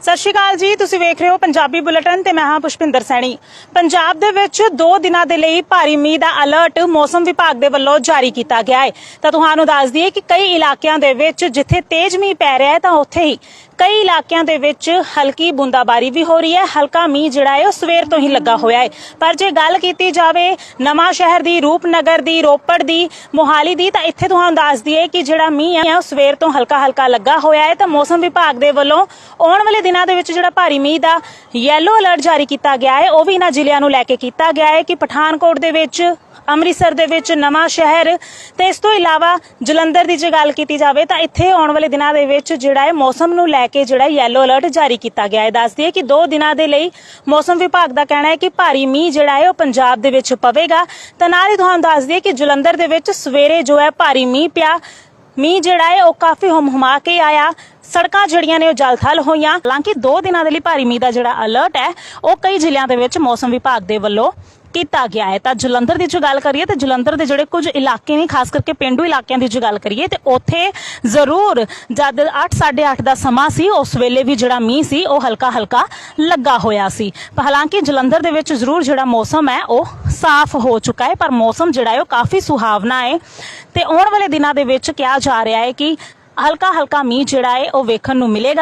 ਸਤਿ ਸ਼੍ਰੀ ਅਕਾਲ ਜੀ, ਤੁਸੀਂ ਵੇਖ ਰਹੇ ਹੋ ਪੰਜਾਬੀ ਬੁਲੇਟਿਨ ਤੇ ਮੈਂ ਹਾਂ ਪੁਸ਼ਪਿੰਦਰ ਸੈਣੀ। ਪੰਜਾਬ ਦੇ ਵਿੱਚ 2 ਦਿਨਾਂ ਦੇ ਲਈ ਭਾਰੀ ਮੀਂਹ ਦਾ ਅਲਰਟ ਮੌਸਮ ਵਿਭਾਗ ਦੇ ਵੱਲੋਂ ਜਾਰੀ ਕੀਤਾ ਗਿਆ ਹੈ। ਤਾਂ ਤੁਹਾਨੂੰ ਦੱਸ ਦਈਏ ਕਿ ਕਈ ਇਲਾਕਿਆਂ ਦੇ ਵਿੱਚ ਜਿੱਥੇ ਤੇਜ਼ ਮੀਂਹ ਪੈ ਰਿਹਾ ਹੈ, ਤਾਂ ਉੱਥੇ ਹੀ ਕਈ ਇਲਾਕਿਆਂ ਦੇ ਵਿੱਚ ਹਲਕੀ ਬੂੰਦਾਬਾਰੀ ਵੀ ਹੋ ਰਹੀ ਹੈ, ਹਲਕਾ ਮੀਂਹ ਜਿਹੜਾ ਹੈ ਉਹ ਸਵੇਰ ਤੋਂ ਹੀ ਲੱਗਾ ਹੋਇਆ ਹੈ। ਪਰ ਜੇ ਗੱਲ ਕੀਤੀ ਜਾਵੇ ਨਵਾਂ ਸ਼ਹਿਰ ਦੀ, ਰੂਪਨਗਰ ਦੀ, ਰੋਪੜ ਦੀ, ਮੋਹਾਲੀ ਦੀ, ਤਾਂ ਇੱਥੇ ਤੁਹਾਨੂੰ ਦੱਸ ਦਈਏ ਕਿ ਜਿਹੜਾ ਮੀਂਹ ਹੈ ਉਹ ਸਵੇਰ ਤੋਂ ਹਲਕਾ ਹਲਕਾ ਲੱਗਾ ਹੋਇਆ ਹੈ। ਤਾਂ ਮੌਸਮ ਵਿਭਾਗ ਦੇ ਵੱਲੋਂ ਆਉਣ ਵਾਲੇ ਦਿਨਾਂ ਦੇ ਵਿੱਚ ਜਿਹੜਾ ਭਾਰੀ ਮੀਂਹ ਦਾ ਯੈਲੋ ਅਲਰਟ ਜਾਰੀ ਕੀਤਾ ਗਿਆ ਹੈ, ਉਹ ਵੀ ਇਹਨਾਂ ਜ਼ਿਲ੍ਹਿਆਂ ਨੂੰ ਲੈ ਕੇ ਕੀਤਾ ਗਿਆ ਹੈ ਕਿ ਪਠਾਨਕੋਟ ਦੇ ਵਿੱਚ ਅੰਮ੍ਰਿਤਸਰ ਦੇ ਵਿੱਚ ਨਵਾਂ ਸ਼ਹਿਰ ਤੇ ਇਸ ਤੋਂ ਇਲਾਵਾ ਜਲੰਧਰ ਦੀ ਜੇ ਗੱਲ ਕੀਤੀ ਜਾਵੇ ਤਾਂ ਇੱਥੇ ਆਉਣ ਵਾਲੇ ਦਿਨਾਂ ਦੇ ਵਿੱਚ ਜਿਹੜਾ ਹੈ ਮੌਸਮ ਨੂੰ ਲੈ ਕੇ ਜਿਹੜਾ ਯੈਲੋ ਅਲਰਟ ਜਾਰੀ ਕੀਤਾ ਗਿਆ ਹੈ। ਦੱਸ ਦਈਏ ਕਿ 2 ਦਿਨਾਂ ਦੇ ਲਈ ਮੌਸਮ ਵਿਭਾਗ ਦਾ ਕਹਿਣਾ ਹੈ ਕਿ ਭਾਰੀ ਮੀਂਹ ਜਿਹੜਾ ਹੈ ਉਹ ਪੰਜਾਬ ਦੇ ਵਿੱਚ ਪਵੇਗਾ। ਤਾਂ ਨਾਲ ਹੀ ਤੁਹਾਨੂੰ ਦੱਸ ਦਈਏ ਕਿ ਜਲੰਧਰ ਦੇ ਵਿੱਚ ਸਵੇਰੇ ਜੋ ਹੈ ਭਾਰੀ ਮੀਂਹ ਪਿਆ। ਮੀਂਹ ਜਿਹੜਾ ਹੈ ਉਹ ਕਾਫੀ ਹਮਹਮਾ ਕੇ ਆਇਆ। ਸੜਕਾਂ ਜਿਹੜੀਆਂ ਨੇ ਉਹ ਜਲਥਲ ਹੋਈਆਂ। ਹਾਲਾਂਕਿ 2 ਦਿਨਾਂ ਦੇ ਲਈ ਭਾਰੀ ਮੀਂਹ ਦਾ ਜਿਹੜਾ ਅਲਰਟ ਹੈ, ਉਹ ਕਈ ਜ਼ਿਲ੍ਹਿਆਂ ਦੇ ਵਿੱਚ ਮੌਸਮ ਵਿਭਾਗ ਦੇ ਵੱਲੋਂ ਕੀਤਾ ਗਿਆ ਹੈ। ਤਾਂ ਜਲੰਧਰ ਦੀ ਜੋ ਗੱਲ ਕਰੀਏ, ਤੇ ਜਲੰਧਰ ਦੇ ਜਿਹੜੇ ਕੁਝ ਇਲਾਕੇ ਨੇ, ਖਾਸ ਕਰਕੇ ਪਿੰਡੂ ਇਲਾਕਿਆਂ ਦੀ ਜੋ ਗੱਲ ਕਰੀਏ, ਤੇ ਉੱਥੇ ਜ਼ਰੂਰ ਜਦ 8:30 ਦਾ ਸਮਾਂ ਸੀ, ਉਸ ਵੇਲੇ ਵੀ ਜਿਹੜਾ ਮੀਂਹ ਸੀ, ਉਹ ਹਲਕਾ ਹਲਕਾ ਲੱਗਾ ਹੋਇਆ ਸੀ। ਹਾਲਾਂਕਿ ਜਲੰਧਰ ਦੇ ਵਿੱਚ ਜ਼ਰੂਰ ਜਿਹੜਾ ਮੌਸਮ ਹੈ, ਉਹ ਸਾਫ਼ ਹੋ ਚੁੱਕਾ ਹੈ, ਪਰ ਮੌਸਮ ਜਿਹੜਾ ਹੈ, ਉਹ ਕਾਫੀ ਸੁਹਾਵਣਾ ਹੈ। ਤੇ ਆਉਣ ਵਾਲੇ ਦਿਨਾਂ ਦੇ ਵਿੱਚ ਕਿਹਾ ਜਾ ਰਿਹਾ ਹੈ ਕਿ ਹਲਕਾ ਹਲਕਾ ਮੀਂਹ ਜਿਹੜਾ ਹੈ, ਉਹ ਵੇਖਣ ਨੂੰ ਮਿਲੇਗਾ।